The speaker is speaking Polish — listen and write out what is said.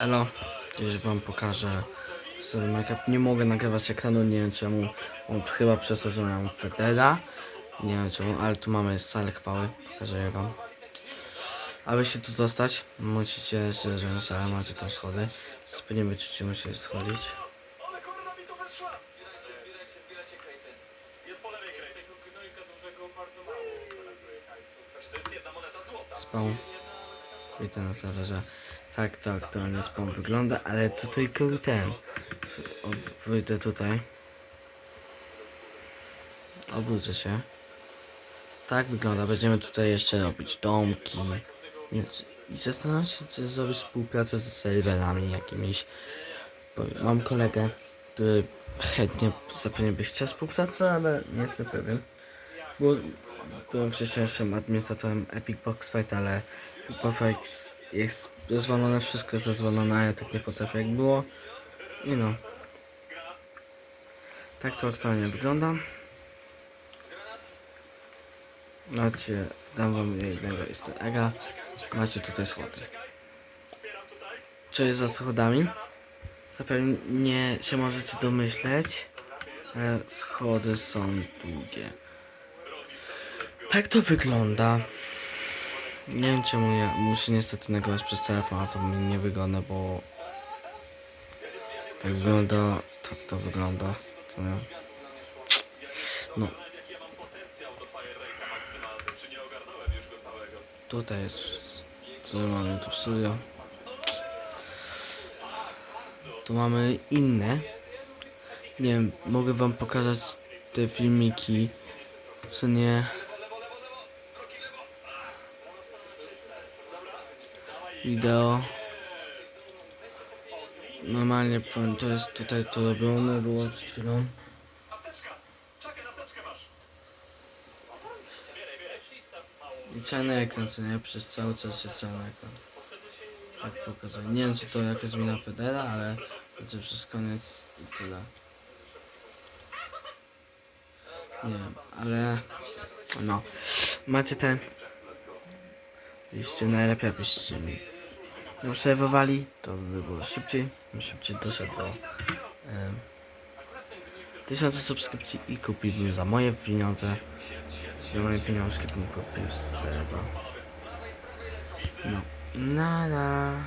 Elo, gdzieś wam pokażę sobie Minecraft. Nie mogę nagrywać ekranu, nie wiem czemu. On chyba przez to, że mam Federa. Nie wiem czemu, ale tu mamy salę chwały. Pokażę wam. Aby się tu dostać, musicie się wziąć, ale macie tam schody. Pewnie będziecie musieli schodzić. Spawn. Widzę na serwerze. Tak, tak, to nie spawn wygląda, ale to tylko ten. Wyjdę tutaj. Obrócę się. Tak wygląda. Będziemy tutaj jeszcze robić domki. Więc i zastanawiam się, czy zrobić współpracę z serwerami jakimiś. Bo mam kolegę, który chętnie zapewne by chciał współpracę, ale nie jestem pewien. Bo byłem wcześniejszym administratorem Epic Box Fight, ale Box jest rozwalone, wszystko jest rozwalone, a ja tak nie potrafię jak było. I no. Tak to aktualnie wygląda. Macie, dam wam jednego easter egga. Macie tutaj schody. Co jest za schodami? Zapewne się możecie domyśleć. ale Schody są długie. Tak to wygląda. Nie wiem czemu ja muszę niestety nagrywać przez telefon, a to mi nie wygląda, bo tak wygląda, tak to wygląda. To nie. No, tutaj jest mamy YouTube Studio. Tu mamy inne. Nie wiem, mogę wam pokazać te filmiki, co nie. Wideo. Normalnie to jest tutaj to robione było przed chwilą. I czarny ekran, co nie? Przez cały czas jest czarny ekran. Tak pokazuję. Nie wiem, czy to jakaś wina Federa, ale będzie przez koniec i tyle. Nie wiem, ale no. Macie ten. Byście najlepiej byście mi obserwowali, to by było szybciej. bym Szybciej doszedł do em, tysiąca subskrypcji i kupiłbym za moje pieniądze. Za moje pieniążki bym kupił z serwa. No. Nara.